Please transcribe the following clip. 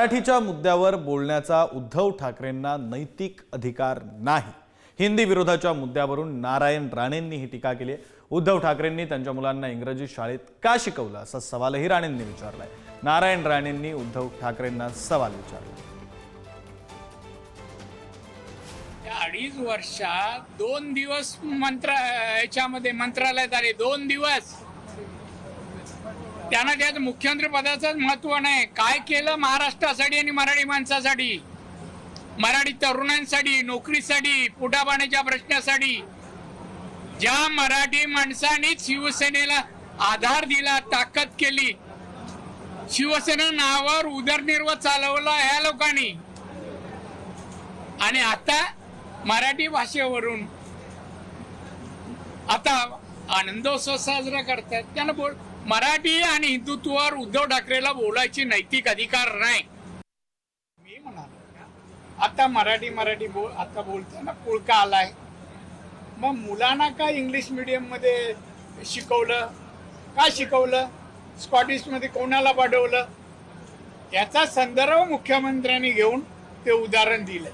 मराठीच्या मुद्द्यावर बोलण्याचा उद्धव ठाकरेंना नैतिक अधिकार नाही. हिंदी विरोधाच्या मुद्द्यावरून नारायण राणेंनी ही टीका केली आहे. उद्धव ठाकरेंनी त्यांच्या मुलांना इंग्रजी शाळेत का शिकवलं? असा सवालही राणेंनी विचारलाय. नारायण राणेंनी उद्धव ठाकरेंना सवाल विचारला. अडीच वर्षात दोन दिवस मंत्र याच्यामध्ये मंत्रालयात आले. दोन दिवस. त्यांना त्यात मुख्यमंत्री पदाचंच महत्त्व नाही. काय केलं महाराष्ट्रासाठी आणि मराठी माणसासाठी? मराठी तरुणांसाठी नोकरीसाठी पुटापाण्याच्या प्रश्नासाठी. ज्या मराठी माणसांनी शिवसेनेला आधार दिला ताकद केली शिवसेना नावावर उदरनिर्वाह चालवला ह्या लोकांनी. आणि आता मराठी भाषेवरून आता आनंदोत्सव साजरा करतात त्यांना बोल मराठी आणि हिंदुत्वावर उद्धव ठाकरेला बोलायची नैतिक अधिकार नाही. मी म्हणालो आता मराठी मराठी बोल आता बोलताना पुळका आलाय. मग मुलांना का इंग्लिश मिडियममध्ये शिकवलं? का शिकवलं? स्कॉटिशमध्ये कोणाला पाठवलं? याचा संदर्भ मुख्यमंत्र्यांनी घेऊन ते उदाहरण दिलंय.